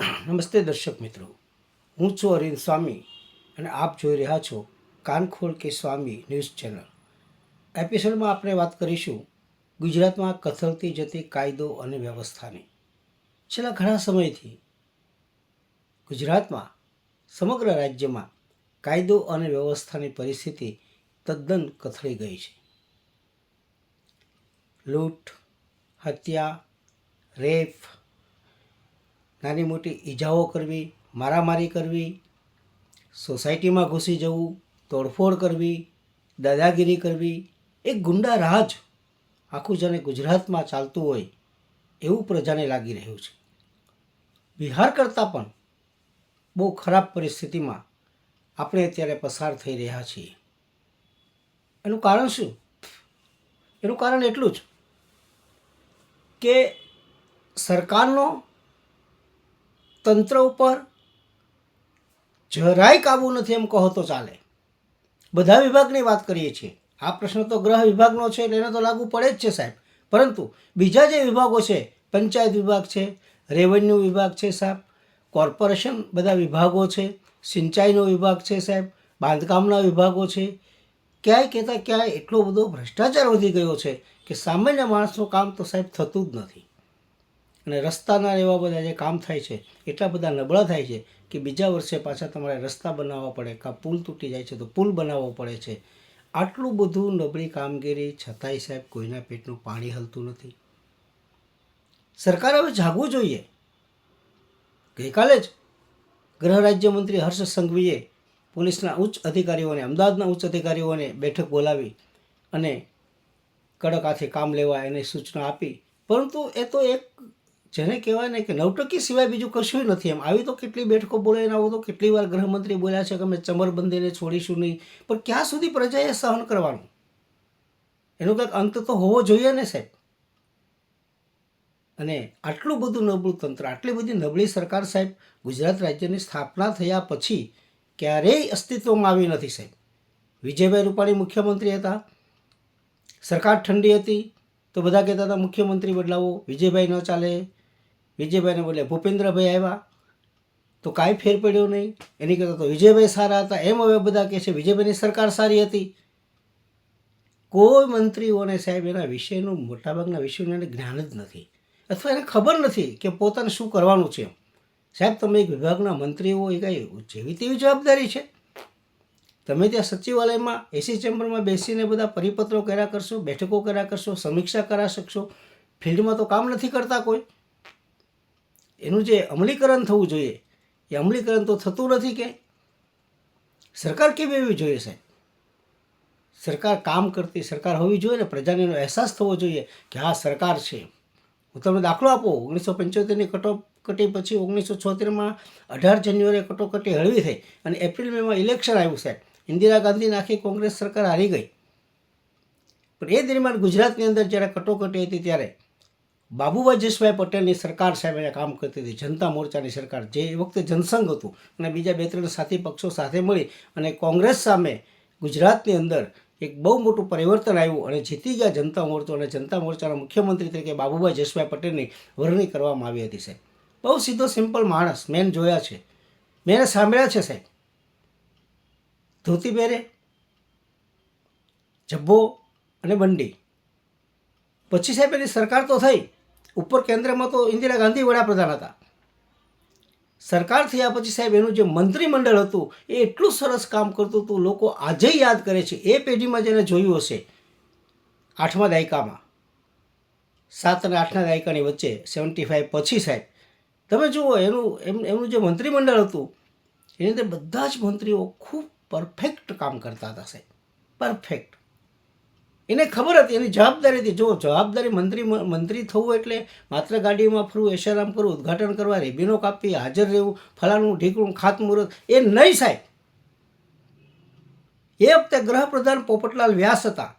નમસ્તે દર્શક મિત્રો. હું છું અરવિંદ સ્વામી અને આપ જોઈ રહ્યા છો કાનખોલ કે સ્વામી ન્યૂઝ ચેનલ. એપિસોડમાં આપણે વાત કરીશું ગુજરાતમાં કથળતી જતી કાયદો અને વ્યવસ્થાની. છેલ્લા ઘણા સમયથી ગુજરાતમાં સમગ્ર રાજ્યમાં કાયદો અને વ્યવસ્થાની પરિસ્થિતિ તદ્દન કથળી ગઈ છે. લૂંટ, હત્યા, રેપ નાની મોટી ઈજાઓ કરવી, મારામારી કરવી, સોસાયટીમાં ઘૂસી જવું, તોડફોડ કરવી, દાદાગીરી કરવી એક ગુંડા રાજ આખું જાણે ગુજરાતમાં ચાલતું હોય એવું પ્રજાને લાગી રહ્યું છે. બિહાર કરતાં પણ બહુ ખરાબ પરિસ્થિતિમાં આપણે અત્યારે પસાર થઈ રહ્યા છીએ. એનું કારણ શું? એનું કારણ એટલું જ કે સરકારનો તંત્ર ઉપર જરાય કાબુ નથી એમ કહો તો ચાલે. બધા વિભાગની વાત કરીએ છીએ. આ પ્રશ્ન તો ગ્રહ વિભાગનો છે એટલે એને તો લાગુ પડે જ છે સાહેબ. પરંતુ બીજા જે વિભાગો છે, પંચાયત વિભાગ છે, રેવન્યુ વિભાગ છે સાહેબ, કોર્પોરેશન બધા વિભાગો છે, સિંચાઈનો વિભાગ છે સાહેબ, બાંધકામના વિભાગો છે, ક્યાંય કહેતા ક્યાંય એટલો બધો ભ્રષ્ટાચાર વધી ગયો છે કે સામાન્ય માણસનું કામ તો સાહેબ થતું જ નથી. અને રસ્તાના એવા બધા જે કામ થાય છે, એટલા બધા નબળા થાય છે કે બીજા વર્ષે પાછા તમારે રસ્તા બનાવવા પડે, કાં પુલ તૂટી જાય છે તો પુલ બનાવવો પડે છે. આટલું બધું નબળી કામગીરી છતાંય સાહેબ કોઈના પેટનું પાણી હલતું નથી. સરકાર હવે જાગવું જોઈએ. ગઈકાલે જ ગૃહ રાજ્યમંત્રી હર્ષ સંઘવીએ પોલીસના ઉચ્ચ અધિકારીઓને, અમદાવાદના ઉચ્ચ અધિકારીઓને બેઠક બોલાવી અને કડક હાથે કામ લેવા એને સૂચના આપી. પરંતુ એ તો એક જેને કહેવાય ને કે નવટકી સિવાય બીજું કશું નથી એમ. આવી તો કેટલી બેઠકો બોલાવીને આવો તો કેટલી વાર ગૃહમંત્રી બોલ્યા છે કે અમે ચમરબંધીને છોડીશું નહીં. પણ ક્યાં સુધી પ્રજાએ સહન કરવાનું? એનો કંઈક અંત તો હોવો જોઈએ ને સાહેબ. અને આટલું બધું નબળું તંત્ર, આટલી બધી નબળી સરકાર સાહેબ, ગુજરાત રાજ્યની સ્થાપના થયા પછી ક્યારેય અસ્તિત્વમાં આવી નથી સાહેબ. વિજયભાઈ રૂપાણી મુખ્યમંત્રી હતા. સરકાર ઠંડી હતી તો બધા કહેતા હતા મુખ્યમંત્રી બદલાવો, વિજયભાઈ ન ચાલે. વિજયભાઈને બોલે, ભૂપેન્દ્રભાઈ આવ્યા? તો કાંઈ ફેર પડ્યો નહીં. એની કરતાં તો વિજયભાઈ સારા હતા. એમ હવે બધા કહે છે, વિજયભાઈની સરકાર સારી હતી. કોઈ મંત્રીઓને સાહેબ એના વિષયનું મોટાભાગના વિષયનું એને જ્ઞાન જ નથી. અથવા એને ખબર નથી કે પોતાને શું કરવાનું છે સાહેબ, તમે એક વિભાગના મંત્રીઓ, એ કાંઈ જેવી તેવી જવાબદારી છે? તમે ત્યાં સચિવાલયમાં એસી ચેમ્બરમાં બેસીને બધા પરિપત્રો કર્યા કરશો, બેઠકો કર્યા કરશો, સમીક્ષા કરા શકશો. ફિલ્ડમાં તો કામ નથી કરતા કોઈ. એનું જે અમલીકરણ થવું જોઈએ, એ અમલીકરણ તો થતું નથી કે? સરકાર કેવી એવી જોઈએ સાહેબ? સરકાર કામ કરતી, સરકાર હોવી જોઈએ ને, પ્રજાને એનો અહેસાસ થવો જોઈએ કે હા, સરકાર છે. હું તમને દાખલો આપું, ઓગણીસો પંચોતેરની કટોકટી પછી ઓગણીસો છોતેરમાં અઢાર જાન્યુઆરીએ કટોકટી હળવી થઈ અને એપ્રિલ મેમાં ઇલેક્શન આવ્યું સાહેબ. ઇન્દિરા ગાંધીની આખી કોંગ્રેસ સરકાર હારી ગઈ. પણ એ દરમિયાન ગુજરાતની અંદર જ્યારે કટોકટી હતી ત્યારે બાબુભાઈ જસભાઈ પટેલની સરકાર સાહેબ કામ કરતી હતી, જનતા મોરચાની સરકાર. જે એ વખતે જનસંઘ હતું અને બીજા બે ત્રણ સાથી પક્ષો સાથે મળી અને કોંગ્રેસ સામે ગુજરાતની અંદર એક બહુ મોટું પરિવર્તન આવ્યું અને જીતી ગયા જનતા મોરચો અને જનતા મોરચાના મુખ્યમંત્રી તરીકે બાબુભાઈ જસભાઈ પટેલની વરણી કરવામાં આવી હતી સાહેબ. બહુ સીધો, સિમ્પલ માણસ મેં જોયા છે. મેં સાંભળ્યા છે સાહેબ? ધોતી પહેરે જબ્બો અને બંડી. પછી સાહેબ એની સરકાર તો થઈ. ઉપર કેન્દ્રમાં તો ઇન્દિરા ગાંધી વડાપ્રધાન હતા. સરકાર થયા પછી સાહેબ એનું જે મંત્રીમંડળ હતું, એ એટલું સરસ કામ કરતું હતું, લોકો આજે યાદ કરે છે, એ પેઢીમાં જેને જોયું હશે, આઠમા દાયકામાં, સાત અને આઠના દાયકાની વચ્ચે સેવન્ટી ફાઇવ પછી સાહેબ, તમે જુઓ, એનું, એમ એમનું જે મંત્રીમંડળ હતું, એની અંદર બધા જ મંત્રીઓ ખૂબ પરફેક્ટ કામ કરતા હતા સાહેબ પરફેક્ટ એને ખબર હતી, એની જવાબદારી હતી. જો જવાબદારી મંત્રી મંત્રી થવું એટલે માત્ર ગાડીમાં ફરવું એશારામ કરવું ઉદ્ઘાટન કરવા, રેબીનો કાપવી હાજર રહેવું, ફલાણું ઢીકણું, ખાતમુહૂર્ત, એ નહીં સાહેબ. એ વખતે ગૃહપ્રધાન પોપટલાલ વ્યાસ હતા.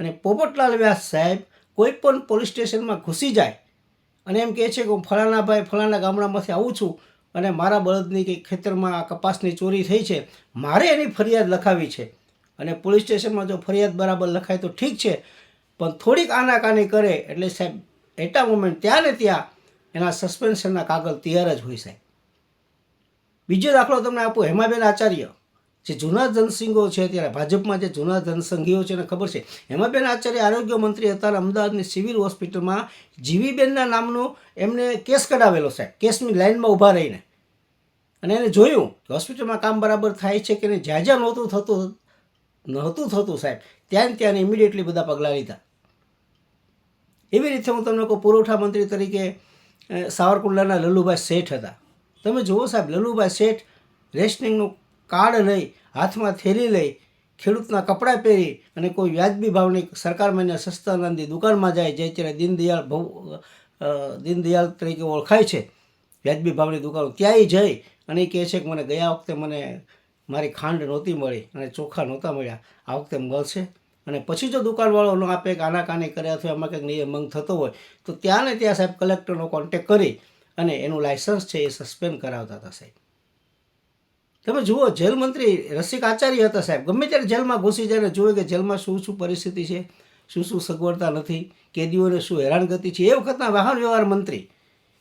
અને પોપટલાલ વ્યાસ સાહેબ કોઈ પણ પોલીસ સ્ટેશનમાં ઘૂસી જાય અને એમ કહે છે કે હું ફલાણા ભાઈ, ફલાણા ગામડામાંથી આવું છું અને મારા બળદની કે ખેતરમાં આ કપાસની ચોરી થઈ છે, મારે એની ફરિયાદ લખાવી છે. અને પોલીસ સ્ટેશનમાં જો ફરિયાદ બરાબર લખાય તો ઠીક છે. પણ થોડીક આનાકાની કરે એટલે સાહેબ એટા મોમેન્ટ ત્યાં ત્યાં એના સસ્પેન્શનના કાગળ તૈયાર જ હોય સાહેબ. બીજો દાખલો તમને આપું, હેમાબેન આચાર્ય. જે જૂના જનસંઘો છે ત્યારે ભાજપમાં જે જૂના જનસંઘીઓ છે એને ખબર છે? હેમાબેન આચાર્ય આરોગ્ય મંત્રી હતા અમદાવાદની સિવિલ હોસ્પિટલમાં. જીવીબેનના નામનો એમને કેસ કઢાવેલો સાહેબ, કેસની લાઇનમાં ઊભા રહીને. અને એને જોયું કે હોસ્પિટલમાં કામ બરાબર થાય છે કે જ્યાં જ્યાં નહોતું થતું નહોતું થતું સાહેબ. ત્યાં ત્યાં ઇમિડિયેટલી બધા પગલાં લીધા. એવી રીતે હું તમને કહું, પુરવઠા મંત્રી તરીકે સાવરકુંડલાના લલ્લુભાઈ શેઠ હતા. તમે જુઓ સાહેબ, લલ્લુભાઈ શેઠ રેશનિંગનું કાર્ડ લઈ, હાથમાં થેલી લઈ, ખેડૂતના કપડાં પહેરી અને કોઈ વ્યાજબી ભાવની સરકાર મને સસ્તાનંદની દુકાનમાં જાય, જે અત્યારે દીનદયાળ ભવ દીનદયાળ તરીકે ઓળખાય છે, વ્યાજબી ભાવની દુકાનો, ત્યાંય જઈ અને એ કહે છે કે મને ગયા વખતે મને મારી ખાંડ નહોતી મળી અને ચોખા નહોતા મળ્યા. આ વખતે મળશે અને પછી જો દુકાનવાળો ન આપે કે આનાકાની કરે અથવા એમાં કંઈક નિયમ મંગ થતો હોય, તો ત્યાં ને ત્યાં સાહેબ કલેક્ટરનો કોન્ટેક કરી અને એનું લાયસન્સ છે એ સસ્પેન્ડ કરાવતા હતા સાહેબ. તમે જુઓ જેલ મંત્રી રસિક આચાર્ય હતા સાહેબ. ગમે ત્યારે જેલમાં ઘૂસી જાય જુએ કે જેલમાં શું શું પરિસ્થિતિ છે, શું શું સગવડતા નથી, કેદીઓને શું હેરાનગતિ છે, એ વખતના વાહન વ્યવહાર મંત્રી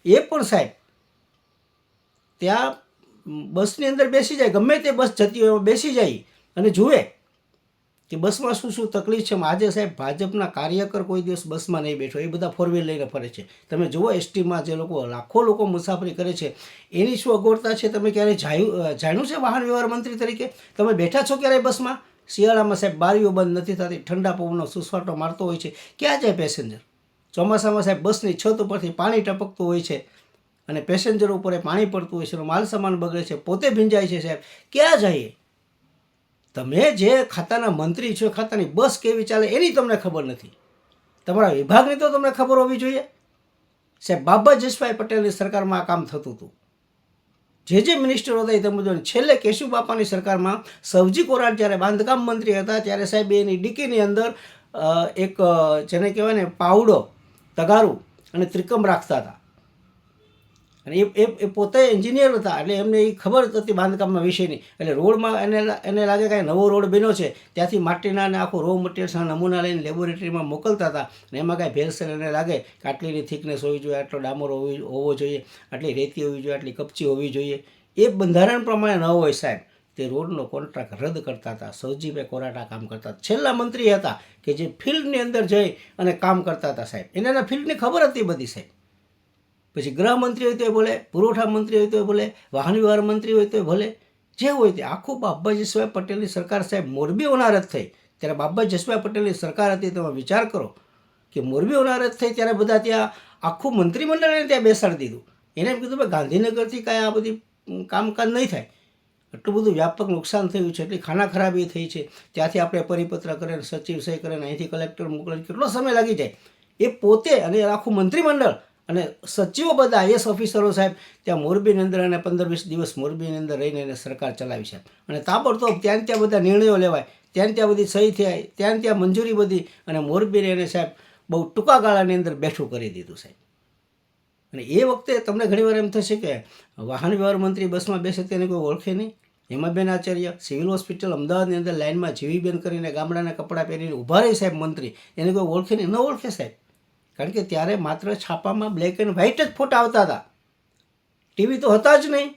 એ પણ સાહેબ ત્યાં બસની અંદર બેસી જાય, ગમે તે બસ જતી હોય બેસી જાય અને જુએ કે બસમાં શું શું તકલીફ છે. આજે સાહેબ ભાજપના કાર્યકર કોઈ દિવસ બસમાં નહીં બેઠો, એ બધા ફોર વ્હીલ લઈને ફરે છે. તમે જુઓ એસટીમાં જે લોકો, લાખો લોકો મુસાફરી કરે છે, એની શું અગવડતા છે? તમે ક્યારેય જાયું જાણ્યું છે વાહન વ્યવહાર મંત્રી તરીકે? તમે બેઠા છો ક્યારેય બસમાં? શિયાળામાં સાહેબ બારીઓ બંધ નથી થતી, ઠંડા પવનનો સુસવાટો મારતો હોય છે. ક્યાં જાય પેસેન્જર? ચોમાસામાં સાહેબ બસની છત ઉપરથી પાણી ટપકતું હોય છે. અને પેસેન્જર ઉપર એ પાણી પડતું હોય છે માલ સામાન બગડે છે, પોતે ભીંજાય છે સાહેબ. ક્યાં જઈએ? તમે જે ખાતાના મંત્રી છો, ખાતાની બસ કેવી ચાલે એની તમને ખબર નથી. તમારા વિભાગની તો તમને ખબર હોવી જોઈએ. સાહેબ, બાબા જસભાઈ પટેલની સરકારમાં આ કામ થતું હતું. જે જે મિનિસ્ટરો હતા એ તમે જો છેલ્લે કેશુ બાપાની સરકારમાં સવજી કોરાટ જ્યારે બાંધકામ મંત્રી હતા, ત્યારે સાહેબ એની ડીકીની અંદર એક જેને કહેવાય ને, પાવડો, તગારું અને ત્રિકમ રાખતા હતા. અને એ એ પોતે એન્જિનિયર હતા, એટલે એમને એ ખબર હતી બાંધકામના વિષયની એટલે રોડમાં એને એને લાગે કાંઈ નવો રોડ બન્યો છે, ત્યાંથી માટીના અને આખો રો મટીરિયલ્સના નમૂના લઈને લેબોરેટરીમાં મોકલતા હતા. અને એમાં કાંઈ ભેળસેળ એને લાગે કે આટલીની થિકનેસ હોવી જોઈએ, આટલો ડામર હોવી હોવો જોઈએ, આટલી રેતી હોવી જોઈએ, આટલી કપચી હોવી જોઈએ. એ બંધારણ પ્રમાણે ન હોય સાહેબ. તે રોડનો કોન્ટ્રાક્ટ રદ કરતા હતા. સૌજીભાઈ કોરાટા કામ કરતા હતા. છેલ્લા મંત્રી હતા કે જે ફિલ્ડની અંદર જઈ અને કામ કરતા હતા સાહેબ. એને ફિલ્ડની ખબર હતી બધી સાહેબ. પછી ગૃહમંત્રી હોય તો એ બોલે પુરવઠા મંત્રી હોય તો બોલે વાહન વ્યવહાર મંત્રી હોય તો એ ભલે, જે હોય તે. આખું બાબા જસભાઈ પટેલની સરકાર સાહેબ મોરબી ઓનારત થઈ. ત્યારે બાબા જસભાઈ પટેલની સરકાર હતી, તમે વિચાર કરો કે મોરબી ઓનારત થઈ ત્યારે બધા ત્યાં આખું મંત્રીમંડળને ત્યાં બેસાડી દીધું. એને એમ કીધું, ભાઈ, ગાંધીનગરથી કાંઈ આ બધી કામકાજ નહીં થાય. એટલું બધું વ્યાપક નુકસાન થયું છે, એટલી ખાના ખરાબી થઈ છે. ત્યાંથી આપણે પરિપત્ર કરીને, સચિવ સહી કરીને અહીંથી કલેક્ટર મોકલે કેટલો સમય લાગી જાય? એ પોતે અને આખું મંત્રીમંડળ અને સચિવો બધા આઈએસ ઓફિસરો સાહેબ, ત્યાં મોરબીની અંદર અને પંદર વીસ દિવસ મોરબીની અંદર રહીને એને સરકાર ચલાવી છે. અને તાબડતોબ ત્યાં ત્યાં બધા નિર્ણયો લેવાય, ત્યાં ત્યાં બધી સહી થાય, ત્યાં ત્યાં મંજૂરી બધી અને મોરબીને એને સાહેબ બહુ ટૂંકા ગાળાની અંદર બેઠું કરી દીધું સાહેબ. અને એ વખતે તમને ઘણીવાર એમ થશે કે વાહન વ્યવહાર મંત્રી બસમાં બેસે તેને કોઈ ઓળખે નહીં. હેમાબેન આચાર્ય, સિવિલ હોસ્પિટલ અમદાવાદની અંદર લાઇનમાં જીવીબેન કરીને ગામડાના કપડાં પહેરીને ઊભા રહી સાહેબ મંત્રી, એને કોઈ ઓળખે નહીં. ન ઓળખે સાહેબ. કારણ કે ત્યારે માત્ર છાપામાં બ્લેક એન્ડ વ્હાઇટ જ ફોટા આવતા હતા. ટીવી તો હતા જ નહીં.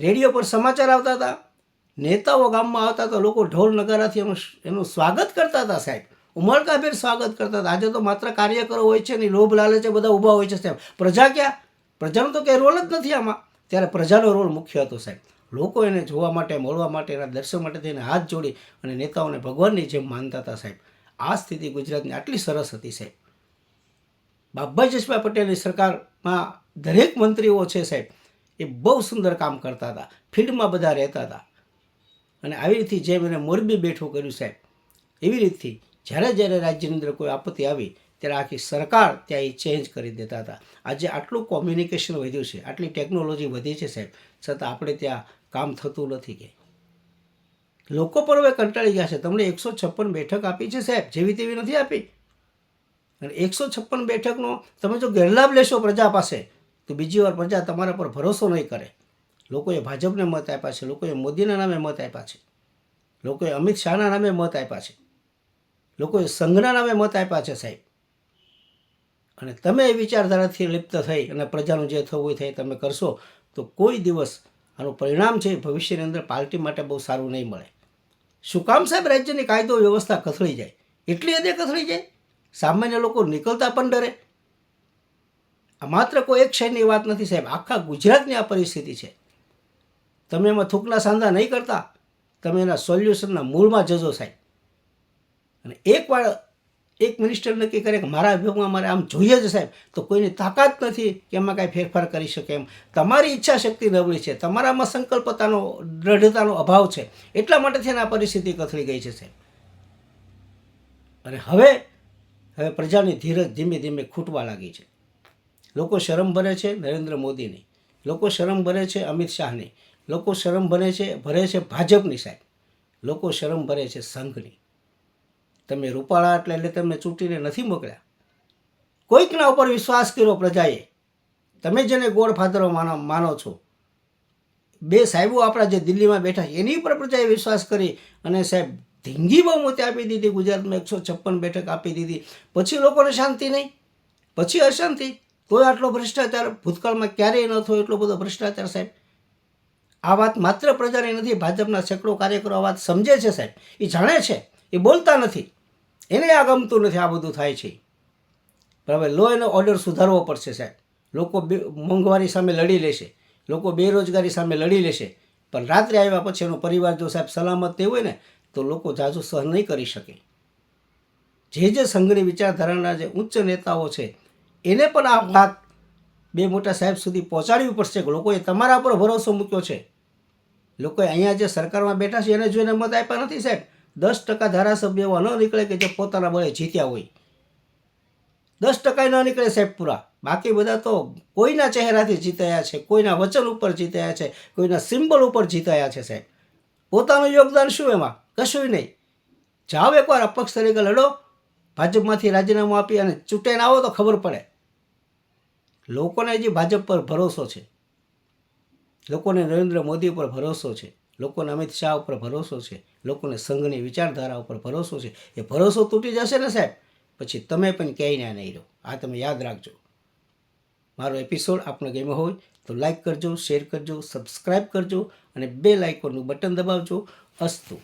રેડિયો પર સમાચાર આવતા હતા. નેતાઓ ગામમાં આવતા હતા. લોકો ઢોલ નગારાથી એનું એનું સ્વાગત કરતા હતા સાહેબ. ઉમળકાભેર સ્વાગત કરતા હતા. આજે તો માત્ર કાર્યકરો હોય છે ને લોભ લાલચે બધા ઊભા હોય છે સાહેબ. પ્રજા ક્યાં? પ્રજાનો તો કંઈ રોલ જ નથી આમાં. ત્યારે પ્રજાનો રોલ મુખ્ય હતો સાહેબ. લોકો એને જોવા માટે, મળવા માટે, એના દર્શન માટે થઈને હાથ જોડી અને નેતાઓને ભગવાનની જેમ માનતા હતા સાહેબ. આ સ્થિતિ ગુજરાતની આટલી સરસ હતી સાહેબ. બાબાજી જસભાઈ પટેલની સરકારમાં દરેક મંત્રીઓ છે સાહેબ, એ બહુ સુંદર કામ કરતા હતા, ફિલ્ડમાં બધા રહેતા હતા. અને આવી રીતથી જેમ એને મોરબી બેઠું કર્યું સાહેબ, એવી રીતથી જ્યારે જ્યારે રાજ્યની અંદર કોઈ આપત્તિ આવી, ત્યારે આખી સરકાર ત્યાં એ ચેન્જ કરી દેતા હતા. આજે આટલું કોમ્યુનિકેશન વધ્યું છે, આટલી ટેકનોલોજી વધી છે સાહેબ, છતાં આપણે ત્યાં કામ થતું નથી કે. લોકો પણ હવે કંટાળી ગયા છે. તમને એકસો છપ્પન બેઠક આપી છે સાહેબ, જેવી તેવી નથી આપી? અને એકસો છપ્પન બેઠકનો તમે જો ગેરલાભ લેશો પ્રજા પાસે, તો બીજી વાર પ્રજા તમારા પર ભરોસો નહીં કરે. લોકોએ ભાજપને મત આપ્યા છે, લોકોએ મોદીના નામે મત આપ્યા છે, લોકોએ અમિત શાહના નામે મત આપ્યા છે, લોકોએ સંઘના નામે મત આપ્યા છે સાહેબ. અને તમે એ વિચારધારાથી લિપ્ત થઈ અને પ્રજાનું જે થવું હોય થાય, તમે કરશો, તો કોઈ દિવસ આનું પરિણામ છે ભવિષ્યની અંદર પાર્ટી માટે બહુ સારું નહીં મળે. શું કામ સાહેબ રાજ્યની કાયદો વ્યવસ્થા કથળી જાય? એટલી હદે કથળી જાય? સામાન્ય લોકો નીકળતા પણ ડરે. આ માત્ર કોઈ એક શહેરની વાત નથી સાહેબ, આખા ગુજરાતની આ પરિસ્થિતિ છે. તમે એમાં થૂકના સાંધા નહીં કરતા, તમે એના સોલ્યુશનના મૂળમાં જજો સાહેબ. અને એકવાર એક મિનિસ્ટર નક્કી કરે કે મારા વિભાગમાં મારે આમ જોઈએ જ સાહેબ, તો કોઈની તાકાત નથી કે એમાં કાંઈ ફેરફાર કરી શકે એમ. તમારી ઈચ્છા શક્તિ નબળી છે, તમારામાં સંકલ્પતાનો, દ્રઢતાનો અભાવ છે, એટલા માટે થઈને આ પરિસ્થિતિ કથળી ગઈ છે સાહેબ. અને હવે હવે પ્રજાની ધીરજ ધીમે ધીમે ખૂટવા લાગી છે. લોકો શરમ ભરે છે નરેન્દ્ર મોદીની. લોકો શરમ ભરે છે અમિત શાહની. લોકો શરમ ભરે છે ભરે છે ભાજપની સાહેબ. લોકો શરમ ભરે છે સંઘની. તમે રૂપાળા એટલે એટલે તમને ચૂંટીને નથી મોકલ્યા? કોઈકના ઉપર વિશ્વાસ કર્યો પ્રજાએ? તમે જેને ગોળ ફાદરો માનો માનો છો. બે સાહેબો આપણા જે દિલ્હીમાં બેઠા એની ઉપર પ્રજાએ વિશ્વાસ કરી અને સાહેબ ધીંગી બહુમતી આપી દીધી, ગુજરાતમાં એકસો છપ્પન બેઠક આપી દીધી. પછી લોકોને શાંતિ નહીં, પછી અશાંતિ. કોઈ આટલો ભ્રષ્ટાચાર ભૂતકાળમાં ક્યારેય ન થયો એટલો બધો ભ્રષ્ટાચાર સાહેબ. આ વાત માત્ર પ્રજાની નથી, ભાજપના સેંકડો કાર્યકરો આ વાત સમજે છે સાહેબ. એ જાણે છે, એ બોલતા નથી. એને આ ગમતું નથી, આ બધું થાય છે. પણ હવે લો એનો ઓર્ડર સુધારવો પડશે સાહેબ. લોકો બે, મોંઘવારી સામે લડી લેશે, લોકો બેરોજગારી સામે લડી લેશે. પણ રાત્રે આવ્યા પછી એનો પરિવાર જો સાહેબ સલામત નહીં હોય ને તો લોકો જાજુ સહન નહીં કરી શકે. જે જે સંઘની વિચારધારાના જે ઉચ્ચ નેતાઓ છે, એને પણ આ વાત બે મોટા સાહેબ સુધી પહોંચાડવી પડશે કે લોકોએ તમારા પર ભરોસો મૂક્યો છે. લોકોએ અહીંયા જે સરકારમાં બેઠા છે એને જોઈને મત આપ્યા નથી સાહેબ, દસ ટકા ધારાસભ્ય એવા ન નીકળે કે જે પોતાના બળે જીત્યા હોય. દસ ટકા ન નીકળે સાહેબ પૂરા. બાકી બધા તો કોઈના ચહેરાથી જીતાયા છે, કોઈના વચન ઉપર જીતાયા છે, કોઈના સિમ્બલ ઉપર જીતાયા છે સાહેબ. પોતાનું યોગદાન શું એમાં? કશું નહીં. જાઓ એકવાર અપક્ષ તરીકે લડો, ભાજપમાંથી રાજીનામું આપી અને ચૂંટાઈને આવો તો ખબર પડે. લોકોને હજી ભાજપ પર ભરોસો છે. લોકોને નરેન્દ્ર મોદી ઉપર ભરોસો છે. લોકોને અમિત શાહ ઉપર ભરોસો છે. લોકોને સંઘની વિચારધારા ઉપર ભરોસો છે. એ ભરોસો તૂટી જશે ને સાહેબ? પછી તમે પણ ક્યાંય નહીં રહો. આ તમે યાદ રાખજો. મારો એપિસોડ આપને ગમ્યો હોય તો લાઈક કરજો શેર કરજો સબસ્ક્રાઈબ કરજો અને બે લાઇકોનું બટન દબાવજો. અસ્તુ.